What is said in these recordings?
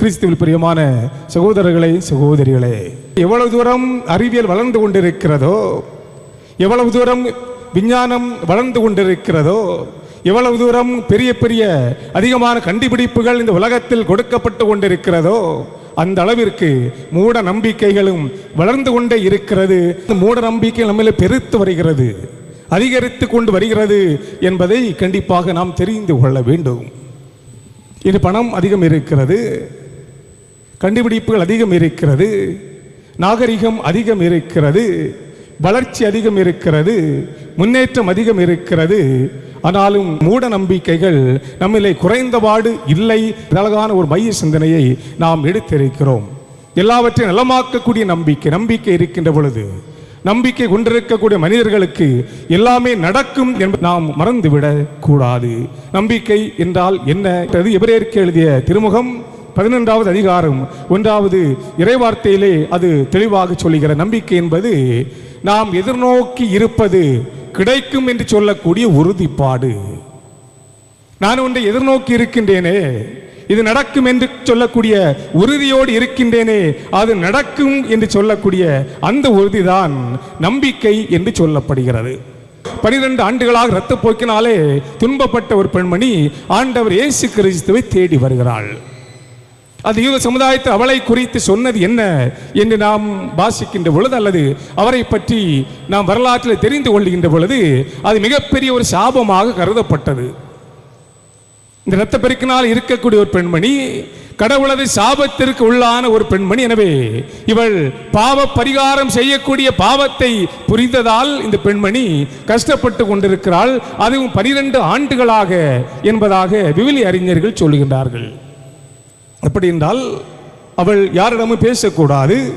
கிறிஸ்துவில் பிரியமான சகோதரர்களே சகோதரிகளே எவ்வளவு தூரம் அறிவியல் வளர்ந்து கொண்டிருக்கிறதோ எவ்வளவு தூரம் விஞ்ஞானம் வளர்ந்து கொண்டிருக்கிறதோ எவ்வளவு தூரம் பெரிய பெரிய அதிகமான கண்டுபிடிப்புகள் இந்த உலகத்தில் கொடுக்கப்பட்டு கொண்டிருக்கிறதோ அந்த அளவிற்கு மூட நம்பிக்கைகளும் வளர்ந்து கொண்டே இருக்கிறது. இந்த மூட நம்பிக்கை நம்மள பெருத்து வருகிறது அதிகரித்து கொண்டு வருகிறது என்பதை கண்டிப்பாக நாம் தெரிந்து கொள்ள வேண்டும். இது பணம் அதிகம் இருக்கிறது கண்டுபிடிப்புகள் அதிகம் இருக்கிறது நாகரிகம் அதிகம் இருக்கிறது வளர்ச்சி அதிகம் இருக்கிறது முன்னேற்றம் அதிகம் இருக்கிறது. ஆனாலும் மூட நம்பிக்கைகள் நம்மிலே குறைந்தபாடு இல்லை. அழகான ஒரு மைய சிந்தனையை நாம் எடுத்திருக்கிறோம். எல்லாவற்றையும் நலமாக்கக்கூடிய நம்பிக்கை நம்பிக்கை இருக்கின்ற பொழுது நம்பிக்கை கொண்டிருக்கக்கூடிய மனிதர்களுக்கு எல்லாமே நடக்கும் என்பதை நாம் மறந்துவிடக் கூடாது நம்பிக்கை என்றால் என்ன? என்றது எழுதிய திருமுகம் பதினொன்றாவது அதிகாரம் ஒன்றாவது இறைவார்த்தையிலே அது தெளிவாக சொல்லுகிற நம்பிக்கை என்பது நாம் எதிர்நோக்கி இருப்பது கிடைக்கும் என்று சொல்லக்கூடிய உறுதிப்பாடு. நான் ஒன்றை எதிர்நோக்கி இருக்கின்றேனே இது நடக்கும் என்று சொல்லக்கூடிய உறுதியோடு இருக்கின்றேனே அது நடக்கும் என்று சொல்லக்கூடிய அந்த உறுதிதான் நம்பிக்கை என்று சொல்லப்படுகிறது. பனிரெண்டு ஆண்டுகளாக ரத்த போக்கினாலே துன்பப்பட்ட ஒரு பெண்மணி ஆண்டவர் இயேசு கிறிஸ்துவை தேடி வருகிறாள். அது யூத சமுதாயத்தில் அவளை குறித்து சொன்னது என்ன என்று நாம் வாசிக்கின்ற பொழுது அல்லது அவரை பற்றி நாம் வரலாற்றில் தெரிந்து கொள்கின்ற பொழுது அது மிகப்பெரிய ஒரு சாபமாக கருதப்பட்டது. இந்த இரத்த பெருக்கினால் இருக்கக்கூடிய ஒரு பெண்மணி கடவுளது சாபத்திற்கு உள்ளான ஒரு பெண்மணி. எனவே இவள் பாவ பரிகாரம் செய்யக்கூடிய பாவத்தை புரிந்ததால் இந்த பெண்மணி கஷ்டப்பட்டு கொண்டிருக்கிறாள். அதுவும் பனிரெண்டு ஆண்டுகளாக என்பதாக விவிலி அறிஞர்கள் சொல்லுகின்றார்கள் அப்படி என்றால் அவள் யாரிடமும் பேசக்கூடாது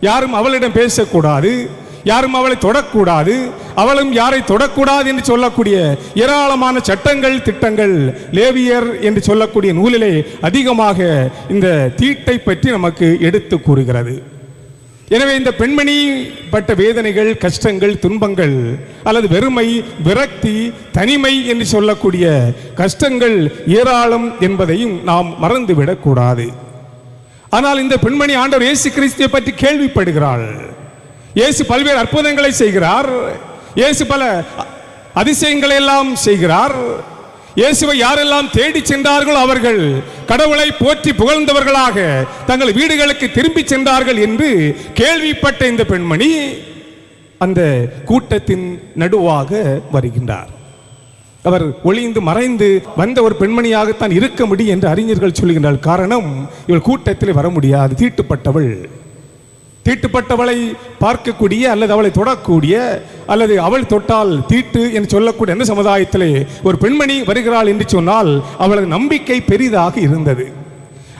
யாரும் அவளிடம் பேசக்கூடாது யாரும் அவளை தொடக்கூடாது அவளும் யாரை தொடக்கூடாது என்று சொல்லக்கூடிய ஏராளமான சட்டங்கள் திட்டங்கள் லேவியர் என்று சொல்லக்கூடிய நூலிலே அதிகமாக இந்த தீட்டை பற்றி நமக்கு எடுத்து கூறுகிறது. எனவே இந்த பெண்மணி பட்ட வேதனைகள் கஷ்டங்கள் துன்பங்கள் அல்லது வெறுமை விரக்தி தனிமை என்று சொல்லக்கூடிய கஷ்டங்கள் ஏராளம் என்பதையும் நாம் மறந்துவிடக்கூடாது ஆனால் இந்த பெண்மணி ஆண்டவர் இயேசு கிறிஸ்துவை பற்றி கேள்விப்படுகிறாள். இயேசு பல்வேறு அற்புதங்களை செய்கிறார். இயேசு பல அதிசயங்களை எல்லாம் செய்கிறார். இயேசுவை யாரெல்லாம் தேடி சென்றார்களோ அவர்கள் கடவுளை போற்றி புகழ்ந்தவர்களாக தங்கள் வீடுகளுக்கு திரும்பி சென்றார்கள் என்று கேள்விப்பட்ட இந்த பெண்மணி அந்த கூட்டத்தின் நடுவாக வருகின்றார். அவர் ஒளிந்து மறைந்து வந்த ஒரு பெண்மணியாகத்தான் இருக்க முடியும் என்று அறிஞர்கள் சொல்கின்றார் காரணம் இவள் கூட்டத்தில் வர முடியாது தீட்டுப்பட்டவள். தீட்டுப்பட்டவளை பார்க்கக்கூடிய அல்லது அவளை தொடக்கூடிய அல்லது அவள் தொட்டால் தீட்டு என்று சொல்லக்கூடிய அந்த சமுதாயத்திலே ஒரு பெண்மணி வருகிறாள் என்று சொன்னால் அவளது நம்பிக்கை பெரிதாக இருந்தது.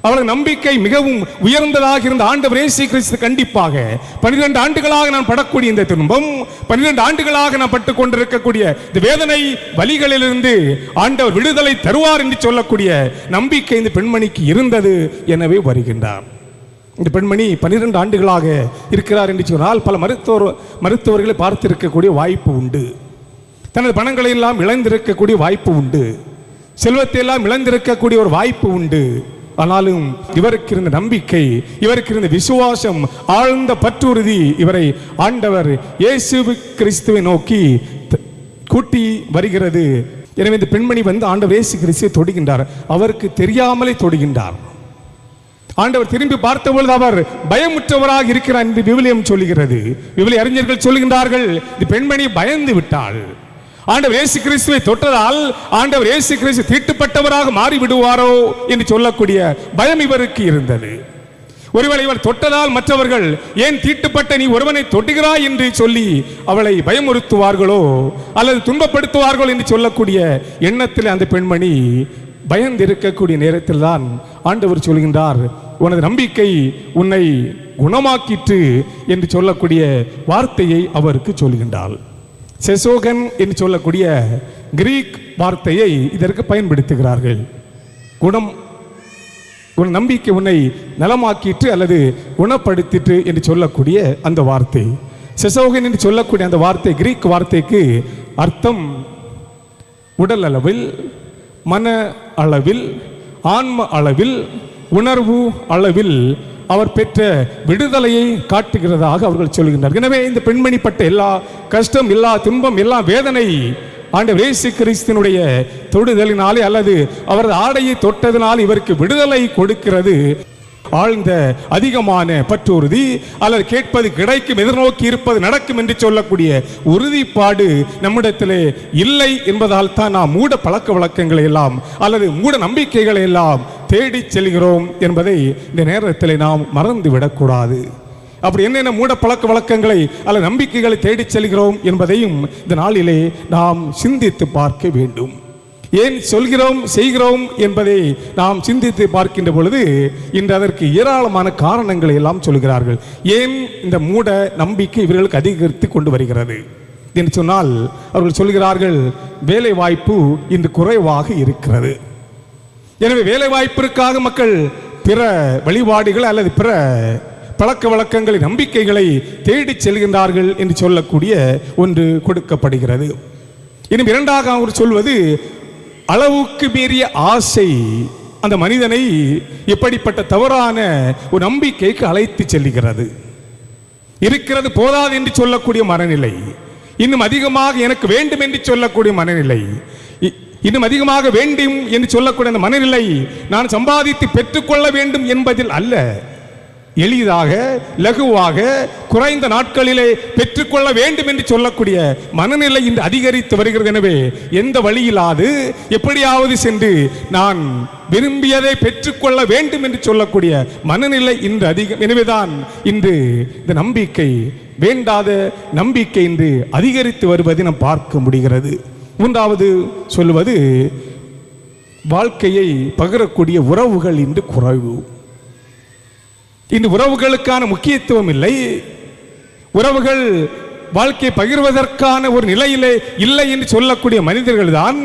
அவளது நம்பிக்கை மிகவும் உயர்ந்ததாக இருந்த ஆண்டவர் இயேசு கிறிஸ்து கண்டிப்பாக பன்னிரெண்டு ஆண்டுகளாக நான் படக்கூடிய இந்த துன்பம் பன்னிரெண்டு ஆண்டுகளாக நான் பட்டுக் கொண்டிருக்கக்கூடிய இந்த வேதனை வழிகளிலிருந்து ஆண்டவர் விடுதலை தருவார் என்று சொல்லக்கூடிய நம்பிக்கை இந்த பெண்மணிக்கு இருந்தது எனவே வருகின்றார். இந்த பெண்மணி பன்னிரெண்டு ஆண்டுகளாக இருக்கிறார் என்று சொன்னால் பல மருத்துவர் மருத்துவர்களை பார்த்திருக்கக்கூடிய வாய்ப்பு உண்டு. தனது பணங்களை எல்லாம் இழந்திருக்கக்கூடிய வாய்ப்பு உண்டு. செல்வத்தை எல்லாம் இழந்திருக்கக்கூடிய ஒரு வாய்ப்பு உண்டு. ஆனாலும் இவருக்கு இருந்த நம்பிக்கை இவருக்கு இருந்த விசுவாசம் ஆழ்ந்த பற்றுறுதி இவரை ஆண்டவர் இயேசு கிறிஸ்துவை நோக்கி த- கூட்டி வருகிறது. எனவே இந்த பெண்மணி வந்து ஆண்டவர் இயேசு கிறிஸ்துவை தொடுகின்றார். அவருக்கு தெரியாமலே தொடுகின்றார். ஆண்டவர் திரும்பி பார்த்தபொழுது அவர் பயமுற்றவராக இருக்கிறார் என்று விவிலியம் சொல்லுகிறது. விவிலிய அறிஞர்கள் சொல்லுகின்றார்கள் இந்த பெண்மணி பயந்து விட்டாள். ஆண்டவர் இயேசு கிறிஸ்துவை தொட்டதால் ஆண்டவர் இயேசு கிறிஸ்து தீட்டுப்பட்டவராக மாறி விடுவாரோ என்று சொல்லக்கூடிய பயம் இவருக்கு இருந்தது. ஒருவேளை இவர் தொட்டதால் மற்றவர்கள் ஏன் தீட்டுப்பட்ட நீ ஒருவனை தொட்டுகிறாய் என்று சொல்லி அவளை பயமுறுத்துவார்களோ? அல்லது துன்பப்படுத்துவார்களோ என்று சொல்லக்கூடிய எண்ணத்தில் அந்த பெண்மணி பயந்து இருக்கக்கூடிய நேரத்தில் தான் ஆண்டவர் சொல்கின்றார் உனது நம்பிக்கை உன்னை குணமாக்கிற்று என்று சொல்லக்கூடிய வார்த்தையை அவருக்கு சொல்கின்றாள். செசோகன் என்று சொல்லக்கூடிய கிரீக் வார்த்தையை இதற்கு பயன்படுத்துகிறார்கள். குணம் உன் நம்பிக்கை உன்னை நலமாக்கிற்று அல்லது குணப்படுத்திற்று என்று சொல்லக்கூடிய அந்த வார்த்தை. செசோகன் என்று சொல்லக்கூடிய அந்த வார்த்தை கிரீக் வார்த்தைக்கு அர்த்தம் உடல் அளவில் மன அளவில் ஆன்ம அளவில் உணர்வு அளவில் அவர் பெற்ற விடுதலையை காட்டுகிறதாக அவர்கள் சொல்கின்றனர். எனவே இந்த பெண்மணி பட்ட எல்லா கஷ்டம் எல்லா துன்பம் எல்லா வேதனை ஆண்டவர் இயேசு கிறிஸ்தினுடைய தொடுதலினாலே அல்லது அவரது ஆடையை தொட்டதினால் இவருக்கு விடுதலை கொடுக்கிறது. ஆழ்ந்த அதிகமான பற்றுறுதி அல்லது கேட்பது கிடைக்கும் எதிர்நோக்கி இருப்பது நடக்கும் என்று சொல்லக்கூடிய உறுதிப்பாடு நம்மிடத்திலே இல்லை என்பதால் தான் நாம் மூட பழக்க வழக்கங்களை எல்லாம் அல்லது மூட நம்பிக்கைகளை எல்லாம் தேடி செல்கிறோம் என்பதை இந்த நேரத்தில் நாம் மறந்து விடக்கூடாது. அப்படி என்னென்ன மூட பழக்க வழக்கங்களை அல்லது நம்பிக்கைகளை தேடிச் செல்கிறோம் என்பதையும் இந்த நாளிலே நாம் சிந்தித்து பார்க்க வேண்டும். ஏன் சொல்கிறோம் செய்கிறோம் என்பதை நாம் சிந்தித்து பார்க்கின்ற பொழுது இன்று அதற்கு ஏராளமான காரணங்களை எல்லாம் சொல்கிறார்கள். ஏன் இந்த மூட நம்பிக்கை இவர்களுக்கு அதிகரித்து கொண்டு வருகிறது? என்று சொன்னால் அவர்கள் சொல்கிறார்கள் வேலை வாய்ப்பு இன்று குறைவாக இருக்கிறது. எனவே வேலை வாய்ப்பிற்காக மக்கள் பிற வழிபாடுகள் அல்லது பிற பழக்க வழக்கங்களை நம்பிக்கைகளை தேடிச் செல்கின்றார்கள் என்று சொல்லக்கூடிய ஒன்று கொடுக்கப்படுகிறது. இன்னும் இரண்டாக அவர் சொல்வது அளவுக்கு மீறிய ஆசை அந்த மனிதனை இப்படிப்பட்ட தவறான ஒரு நம்பிக்கைக்கு அழைத்து செல்லுகிறது. இருக்கிறது போதாது என்று சொல்லக்கூடிய மனநிலை இன்னும் அதிகமாக எனக்கு வேண்டும் என்று சொல்லக்கூடிய மனநிலை இ- இன்னும் அதிகமாக வேண்டும் என்று சொல்லக்கூடிய அந்த மனநிலை நான் சம்பாதித்து பெற்றுக்கொள்ள வேண்டும் என்பதில் அல்ல. எளிதாக லகுவாக குறைந்த நாட்களிலே பெற்றுக்கொள்ள வேண்டும் என்று சொல்லக்கூடிய மனநிலை இன்று அதிகரித்து வருகிறது. எனவே எந்த வழியிலாது எப்படியாவது சென்று நான் விரும்பியதை பெற்றுக்கொள்ள வேண்டும் என்று சொல்லக்கூடிய மனநிலை இன்று அதிகம் எனவேதான் இன்று இந்த நம்பிக்கை வேண்டாத நம்பிக்கை இன்று அதிகரித்து வருவதை நாம் பார்க்க முடிகிறது. மூன்றாவது சொல்லுவது வாழ்க்கையை பகிரக்கூடிய உறவுகள் இன்று குறைவு. இன்று உறவுகளுக்கான முக்கியத்துவம் இல்லை. உறவுகள் வாழ்க்கை பகிர்வதற்கான ஒரு நிலையிலே இல்லை என்று சொல்லக்கூடிய மனிதர்கள் தான்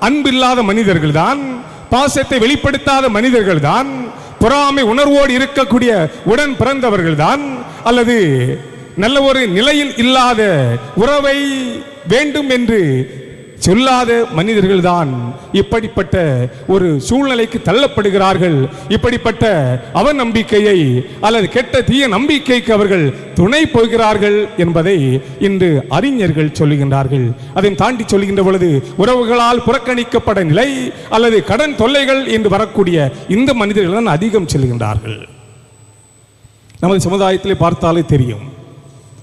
அன்பில்லாத மனிதர்கள் தான் பாசத்தை வெளிப்படுத்தாத மனிதர்கள் தான் பொறாமை உணர்வோடு இருக்கக்கூடிய உடன் பிறந்தவர்கள் தான் அல்லது நல்ல ஒரு நிலையில் இல்லாத உறவை வேண்டும் என்று சொல்லாத மனிதர்கள் தான் இப்படிப்பட்ட ஒரு சூழ்நிலைக்கு தள்ளப்படுகிறார்கள். இப்படிப்பட்ட அவநம்பிக்கையை அல்லது கெட்ட தீய நம்பிக்கைக்கு அவர்கள் துணை போகிறார்கள் என்பதை இன்று அறிஞர்கள் சொல்லுகின்றார்கள். அதையும் தாண்டி சொல்லுகின்ற பொழுது உறவுகளால் புறக்கணிக்கப்பட நிலை அல்லது கடன் தொல்லைகள் என்று வரக்கூடிய இந்த மனிதர்கள் தான் அதிகம் செல்கின்றார்கள். நமது சமுதாயத்திலே பார்த்தாலே தெரியும்.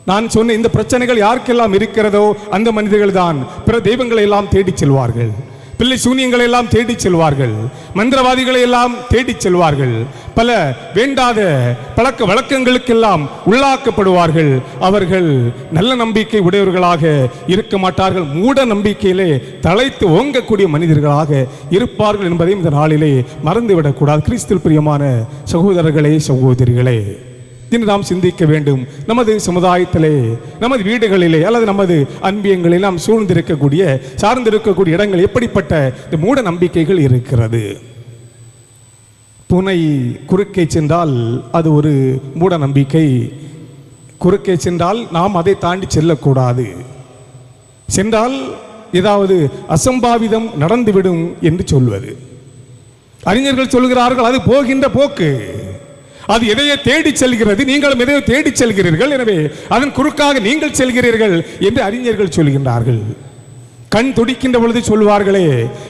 நான் சொன்ன இந்த பிரச்சனைகள் யாருக்கெல்லாம் இருக்கிறதோ அந்த மனிதர்கள் தான் பிற தெய்வங்களை எல்லாம் தேடிச் செல்வார்கள். பிள்ளை சூனியங்களை எல்லாம் தேடிச் செல்வார்கள். மந்திரவாதிகளை எல்லாம் தேடிச் செல்வார்கள். பல வேண்டாத பழக்க வழக்கங்களுக்கெல்லாம் உள்ளாக்கப்படுவார்கள். அவர்கள் நல்ல நம்பிக்கை உடையவர்களாக இருக்க மாட்டார்கள். மூட நம்பிக்கையிலே தலைத்து ஓங்கக்கூடிய மனிதர்களாக இருப்பார்கள் என்பதையும் இந்த நாளிலே மறந்துவிடக்கூடாது. கிறிஸ்து பிரியமான சகோதரர்களே சகோதரிகளே. இன்று நாம் சிந்திக்க வேண்டும். நமது சமுதாயத்திலே நமது வீடுகளிலே அல்லது நமது அன்பியங்களில் நாம் சூழ்ந்திருக்கக்கூடிய சார்ந்திருக்கக்கூடிய இடங்கள் எப்படிப்பட்ட இந்த மூட நம்பிக்கைகள் இருக்கிறது? புனை குறுக்கே சென்றால் அது ஒரு மூட நம்பிக்கை. குறுக்கே சென்றால் நாம் அதை தாண்டி செல்லக்கூடாது. சென்றால் ஏதாவது அசம்பாவிதம் நடந்துவிடும் என்று சொல்வது. அறிஞர்கள் சொல்கிறார்கள் அது போகின்ற போக்கு. அது எதையோ தேடி செல்கிறது. நீங்களும் எதையோ தேடி செல்கிறீர்கள். எனவே அதன் குறுக்காக நீங்கள் செல்கிறீர்கள் என்று அறிஞர்கள் சொல்கின்றார்கள். கண் துடிக்கின்ற பொழுது சொல்வார்களே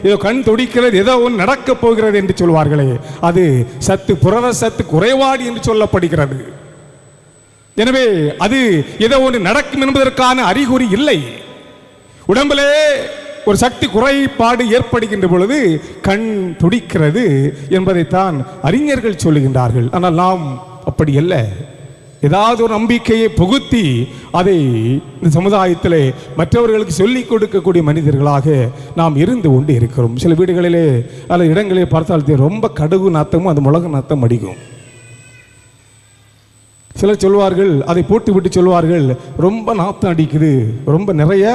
ஏதோ கண் துடிக்கிறது ஏதோ ஒன்று நடக்கப் போகிறது என்று சொல்வார்களே அது சத்து புரத சத்து குறைபாடு என்று சொல்லப்படுகிறது. எனவே அது ஏதோ ஒன்று நடக்கும் என்பதற்கான அறிகுறி இல்லை. உடம்பிலே ஒரு சக்தி குறைபாடு ஏற்படுகின்ற பொழுது கண் துடிக்கிறது என்பதைத்தான் அறிஞர்கள் சொல்லுகின்றார்கள். ஆனால் நாம் அப்படி அல்ல. ஏதாவது ஒரு நம்பிக்கையை புகுத்தி அதை இந்த சமுதாயத்திலே மற்றவர்களுக்கு சொல்லிக் கொடுக்கக்கூடிய மனிதர்களாக நாம் இருந்து கொண்டு இருக்கிறோம். சில வீடுகளிலே அல்ல இடங்களிலே பார்த்தால் ரொம்ப கடுகு நாத்தமும் அந்த மிளகு நாத்தம் அடிக்கும். சிலர் சொல்வார்கள் அதை போட்டு விட்டு சொல்வார்கள் ரொம்ப நாத்தம் அடிக்குது ரொம்ப நிறைய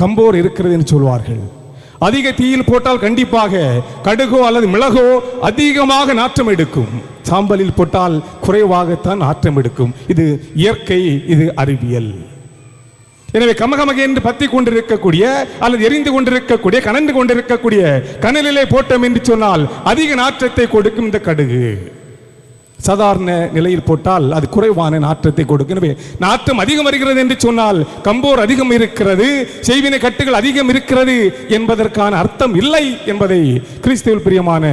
கம்போர் இருக்கிறது என்று சொல்வார்கள். அதிக தீயில் போட்டால் கண்டிப்பாக கடுகோ அல்லது மிளகோ அதிகமாக நாற்றம் எடுக்கும். சாம்பலில் போட்டால் குறைவாகத்தான் நாற்றம் எடுக்கும். இது இயற்கை இது அறிவியல். எனவே கமகமக என்று பத்தி கொண்டிருக்கக்கூடிய அல்லது எரிந்து கொண்டிருக்கக்கூடிய கனந்து கொண்டிருக்கக்கூடிய கனலிலே போட்டோம் என்று சொன்னால் அதிக நாற்றத்தை கொடுக்கும் இந்த கடுகு. சாதாரண நிலையில் போட்டால் அது குறைவான நாற்றத்தை கொடுக்கும். எனவே நாற்றம் அதிகம் வருகிறது என்று சொன்னால் கம்போர் அதிகம் இருக்கிறது செய்வினை கட்டுகள் அதிகம் இருக்கிறது என்பதற்கான அர்த்தம் இல்லை என்பதை கிறிஸ்துவில் பிரியமான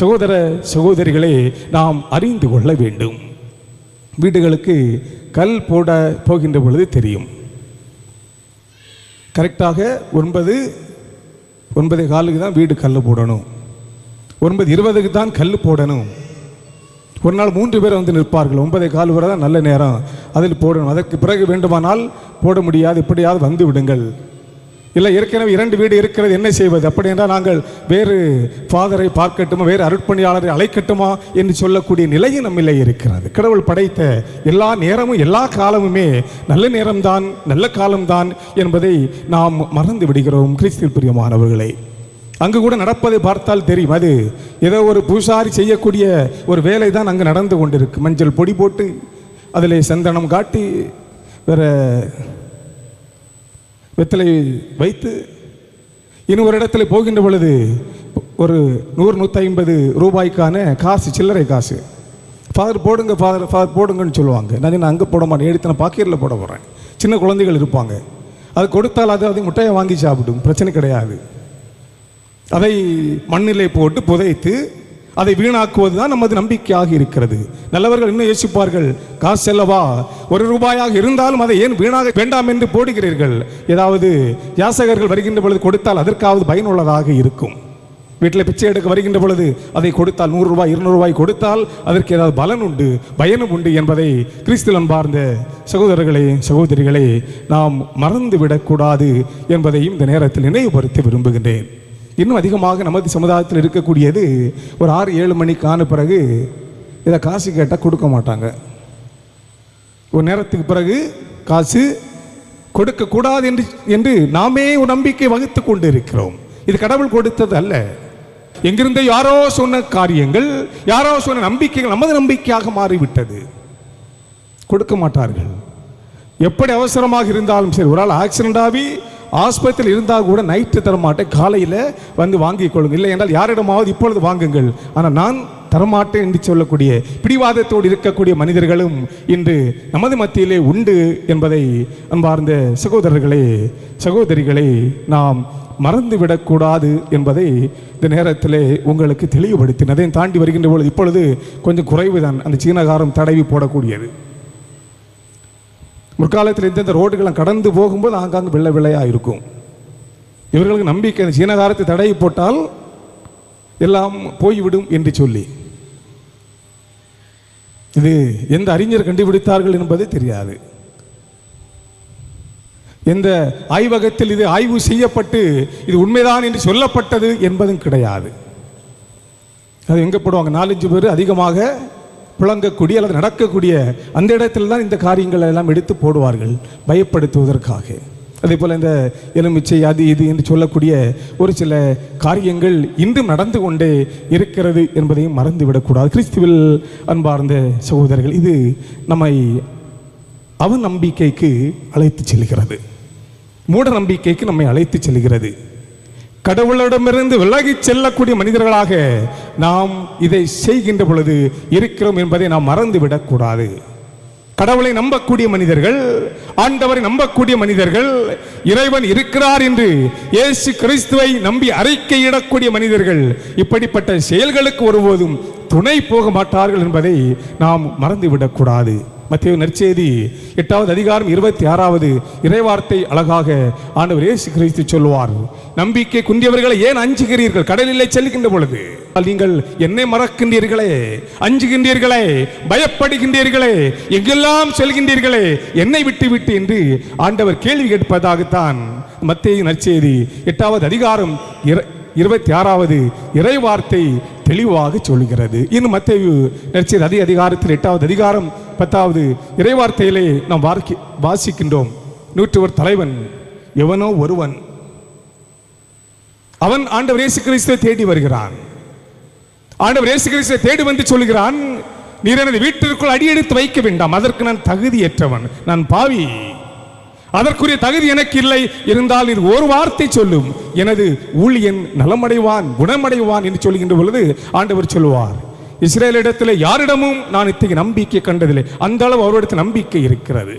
சகோதர சகோதரிகளே நாம் அறிந்து கொள்ள வேண்டும். வீடுகளுக்கு கல் போட போகின்ற பொழுது தெரியும். கரெக்டாக ஒன்பது ஒன்பதே காலுக்கு தான் வீடு கல் போடணும். ஒன்பது இருபதுக்கு தான் கல் போடணும். ஒரு நாள் மூன்று பேர் வந்து நிற்பார்கள். ஒன்பதே கால் வரை தான் நல்ல நேரம். அதில் போடணும். அதற்கு பிறகு வேண்டுமானால் போட முடியாது. இப்படியாவது வந்து விடுங்கள். இல்லை ஏற்கனவே இரண்டு வீடு இருக்கிறது. என்ன செய்வது? அப்படி என்றால் நாங்கள் வேறு ஃபாதரை பார்க்கட்டுமா? வேறு அருட்பணியாளரை அழைக்கட்டுமா? என்று சொல்லக்கூடிய நிலையும் நம்மிலே இருக்கிறது. கடவுள் படைத்த எல்லா நேரமும் எல்லா காலமுமே நல்ல நேரம்தான் நல்ல காலம்தான் என்பதை நாம் மறந்து விடுகிறோம். கிறிஸ்தில் பிரியமானவர்களை. அங்கு கூட நடப்பதை பார்த்தால் தெரியும். அது ஏதோ ஒரு பூசாரி செய்யக்கூடிய ஒரு வேலை தான் அங்கு நடந்து கொண்டிருக்கு. மஞ்சள் பொடி போட்டு அதில் சந்தனம் காட்டி வேற வெத்தலை வைத்து இன்னும் ஒரு இடத்துல போகின்ற பொழுது ஒரு நூறு நூற்றி ஐம்பது ரூபாய்க்கான காசு சில்லறை காசு. ஃபாதர் போடுங்க ஃபாதர் ஃபாதர் போடுங்கன்னு சொல்லுவாங்க. நான் நான் அங்கே போட மாட்டேன். எடுத்து நான் பாக்கெட்டில் போட போகிறேன் சின்ன குழந்தைகள் இருப்பாங்க. அது கொடுத்தால் அது அது முட்டையை வாங்கி சாப்பிடும். பிரச்சனை கிடையாது. அதை மண்ணிலே போட்டு புதைத்து அதை வீணாக்குவது தான் நமது நம்பிக்கையாக இருக்கிறது. நல்லவர்கள் இன்னும் யோசிப்பார்கள் காசு செல்லவா ஒரு ரூபாயாக இருந்தாலும் அதை ஏன் வீணாக வேண்டாம் என்று போடுகிறீர்கள்? ஏதாவது யாசகர்கள் வருகின்ற பொழுது கொடுத்தால் அதற்காவது பயனுள்ளதாக இருக்கும். வீட்டில் பிச்சை எடுக்க வருகின்ற பொழுது அதை கொடுத்தால் நூறு ரூபாய் இருநூறு ரூபாய் கொடுத்தால் அதற்கு ஏதாவது பலன் உண்டு பயனும் உண்டு என்பதை கிறிஸ்துவன் அன்பார்ந்த சகோதரர்களே சகோதரிகளே நாம் மறந்து விடக்கூடாது என்பதையும் இந்த நேரத்தில் நினைவுபடுத்த விரும்புகின்றேன். இன்னும் அதிகமாக நமது சமுதாயத்தில் இருக்கக்கூடியது ஒரு ஆறு ஏழு மணிக்கு ஆன பிறகு இதை காசு கேட்டால் கொடுக்க மாட்டாங்க. ஒரு நேரத்துக்கு பிறகு காசு கொடுக்கக்கூடாது என்று என்று நாமே ஒரு நம்பிக்கை வகுத்து கொண்டு இருக்கிறோம் இது கடவுள் கொடுத்தது அல்ல. எங்கிருந்து யாரோ சொன்ன காரியங்கள் யாரோ சொன்ன நம்பிக்கைகள் நமது நம்பிக்கையாக மாறிவிட்டது. கொடுக்க மாட்டார்கள். எப்படி அவசரமாக இருந்தாலும் சரி ஒரு ஆள் ஆக்சிடென்ட் ஆகி ஆஸ்பத்திரியில் இருந்தால் கூட நைட்டு தரமாட்டேன். காலையில் வந்து வாங்கிக் கொள்ளுங்கள் இல்லை என்றால் யாரிடமாவது இப்பொழுது வாங்குங்கள். ஆனால் நான் தரமாட்டேன் என்று சொல்லக்கூடிய பிடிவாதத்தோடு இருக்கக்கூடிய மனிதர்களும் இன்று நமது மத்தியிலே உண்டு என்பதை அன்பார்ந்த சகோதரர்களே சகோதரிகளை நாம் மறந்துவிடக்கூடாது என்பதை இந்த நேரத்திலே உங்களுக்கு தெளிவுபடுத்தினேன். அதையும் தாண்டி வருகின்ற பொழுது இப்பொழுது கொஞ்சம் குறைவுதான். அந்த சீனகாரம் தடவி போடக்கூடியது. முற்காலத்தில் இந்தந்த ரோடுகளை கடந்து போகும்போது ஆங்காங்கு வெள்ளை வெள்ளையாக இருக்கும். இவர்களுக்கு நம்பிக்கை சீனகாரத்தை தடை போட்டால் எல்லாம் போய்விடும் என்று சொல்லி. இது எந்த அறிஞர் கண்டுபிடித்தார்கள் என்பது தெரியாது. எந்த ஆய்வகத்தில் இது ஆய்வு செய்யப்பட்டு இது உண்மைதான் என்று சொல்லப்பட்டது என்பதும் கிடையாது. அது எங்கே போடுவாங்க? நாலஞ்சு பேர் அதிகமாக புழங்கக்கூடிய அல்லது நடக்கக்கூடிய அந்த இடத்துல தான் இந்த காரியங்களை எல்லாம் எடுத்து போடுவார்கள் பயப்படுத்துவதற்காக. அதே போல் இந்த எலுமிச்சை அது இது என்று சொல்லக்கூடிய ஒரு சில காரியங்கள் இன்றும் நடந்து கொண்டே இருக்கிறது என்பதையும் மறந்துவிடக்கூடாது. கிறிஸ்துவில் அன்பார்ந்த சகோதரர்கள் இது நம்மை அவநம்பிக்கைக்கு நம்பிக்கைக்கு அழைத்து செல்கிறது. மூட நம்பிக்கைக்கு நம்மை அழைத்து செல்கிறது. கடவுளிடமிருந்து விலகி செல்லக்கூடிய மனிதர்களாக நாம் இதை செய்கின்ற பொழுது இருக்கிறோம் என்பதை நாம் மறந்து விடக்கூடாது கடவுளை நம்பக்கூடிய மனிதர்கள் ஆண்டவரை நம்பக்கூடிய மனிதர்கள் இறைவன் இருக்கிறார் என்று இயேசு கிறிஸ்துவை நம்பி அறிக்கையிடக்கூடிய மனிதர்கள் இப்படிப்பட்ட செயல்களுக்கு ஒருபோதும் துணை போக மாட்டார்கள் என்பதை நாம் மறந்துவிடக்கூடாது. மத்திய நற்செய்தி எட்டாவது அதிகாரம் இருபத்தி ஆறாவது இறைவார்த்தை அழகாக ஆண்டவர் இயேசு கிறிஸ்து சொல்வார் நம்பிக்கை குன்றியவர்களை ஏன் அஞ்சுகிறீர்கள்? கடலிலே செல்கின்ற பொழுது. நீங்கள் என்னை மறக்கின்றீர்களே அஞ்சுகின்றீர்களே பயப்படுகின்றீர்களே எங்கெல்லாம் செல்கின்றீர்களே என்னை விட்டு விட்டு என்று ஆண்டவர் கேள்வி கேட்பதாகத்தான் மத்திய நற்செய்தி எட்டாவது அதிகாரம் இர- இருபத்தி ஆறாவது இறைவார்த்தை தெளிவாக சொல்கிறது. இன்னும் மத்தேயு நற்செய்தி அதே அதிகாரத்தில் எட்டாவது அதிகாரம் பத்தாவது இறைவார்த்தையிலே நாம் வார்க்கி வாசிக்கின்றோம். நூற்றுவர் தலைவன் எவனோ ஒருவன் அவன் ஆண்டவர் இயேசு கிறிஸ்துவை தேடி வருகிறான். ஆண்டவர் இயேசு கிறிஸ்துவை தேடி வந்து சொல்கிறான் நீர் எனது வீட்டிற்குள் அடியெடுத்து வைக்க வேண்டாம் அதற்கு நான் தகுதியற்றவன் நான் பாவி. அதற்குரிய தகுதி எனக்கு இல்லை இருந்தால் நீர் ஒரு வார்த்தை சொல்லும். எனது ஊழியன் நலமடைவான் குணமடைவான் என்று சொல்கின்ற பொழுது ஆண்டவர் சொல்லுவார். இஸ்ரேலிடத்தில் யாரிடமும் நான் இத்தகைய நம்பிக்கை கண்டதில்லை. அந்த அளவு அவரிடத்தில் நம்பிக்கை இருக்கிறது.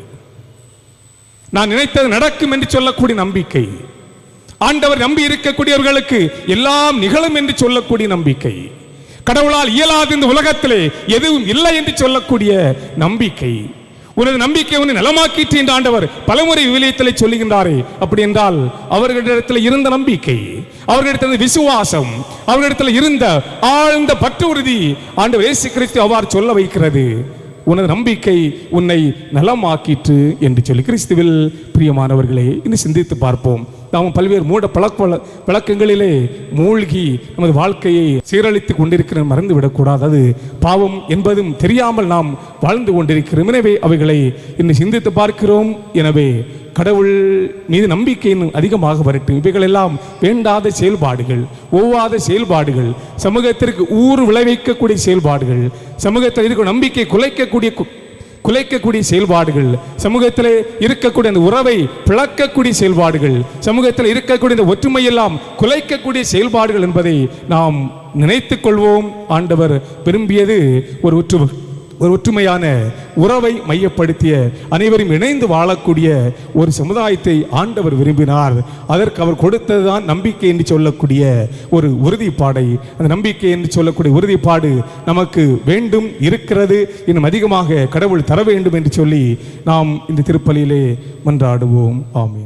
நான் நினைத்தது நடக்கும் என்று சொல்லக்கூடிய நம்பிக்கை. ஆண்டவர் நம்பி இருக்கக்கூடியவர்களுக்கு எல்லாம் நிகழும் என்று சொல்லக்கூடிய நம்பிக்கை. கடவுளால் இயலாது இந்த உலகத்திலே எதுவும் இல்லை என்று சொல்லக்கூடிய நம்பிக்கை. உனது நம்பிக்கை உன்னை நலமாக்கிற்று என்று ஆண்டவர் பலமுறை விவிலியத்திலே சொல்லுகின்றாரே. அப்படி என்றால் அவர்களிடத்தில் இருந்த நம்பிக்கை அவர்களிடத்தில் விசுவாசம் அவர்களிடத்தில் இருந்த ஆழ்ந்த பற்று உறுதி ஆண்டவர் இயேசு கிறிஸ்து அவ்வாறு சொல்ல வைக்கிறது. உனது நம்பிக்கை உன்னை நலமாக்கிற்று என்று சொல்லி கிறிஸ்துவில் பிரியமானவர்களே இன்னும் சிந்தித்து பார்ப்போம். நாம் பல்வேறு மூட பழக்க பழக்கங்களிலே மூழ்கி நமது வாழ்க்கையை சீரழித்து கொண்டிருக்கிற மறந்துவிடக்கூடாது. அது பாவம் என்பதும் தெரியாமல் நாம் வாழ்ந்து கொண்டிருக்கிறோம். எனவே அவைகளை இன்னும் சிந்தித்து பார்க்கிறோம். எனவே கடவுள் மீது நம்பிக்கை இன்னும் அதிகமாக வரட்டும். இவைகளெல்லாம் வேண்டாத செயல்பாடுகள் ஒவ்வாத செயல்பாடுகள் சமூகத்திற்கு ஊர் விளைவிக்கக்கூடிய செயல்பாடுகள் சமூகத்தில் இருக்கிற நம்பிக்கை குலைக்கக்கூடிய குலைக்கக்கூடிய செயல்பாடுகள் சமூகத்தில் இருக்கக்கூடிய அந்த உறவை பிளக்கக்கூடிய செயல்பாடுகள் சமூகத்தில் இருக்கக்கூடிய இந்த ஒற்றுமையெல்லாம் குலைக்கக்கூடிய செயல்பாடுகள் என்பதை நாம் நினைத்துக் கொள்வோம். ஆண்டவர் விரும்பியது ஒரு ஒற்றுமை ஒரு ஒற்றுமையான உறவை மையப்படுத்திய அனைவரும் இணைந்து வாழக்கூடிய ஒரு சமுதாயத்தை ஆண்டவர் விரும்பினார். அதற்கு அவர் கொடுத்ததுதான் நம்பிக்கை என்று சொல்லக்கூடிய ஒரு உறுதிப்பாடை. அந்த நம்பிக்கை என்று சொல்லக்கூடிய உறுதிப்பாடு நமக்கு வேண்டும் இருக்கிறது இன்னும் அதிகமாக கடவுள் தர வேண்டும் என்று சொல்லி நாம் இந்த திருப்பலியிலே மன்றாடுவோம். ஆமீன்.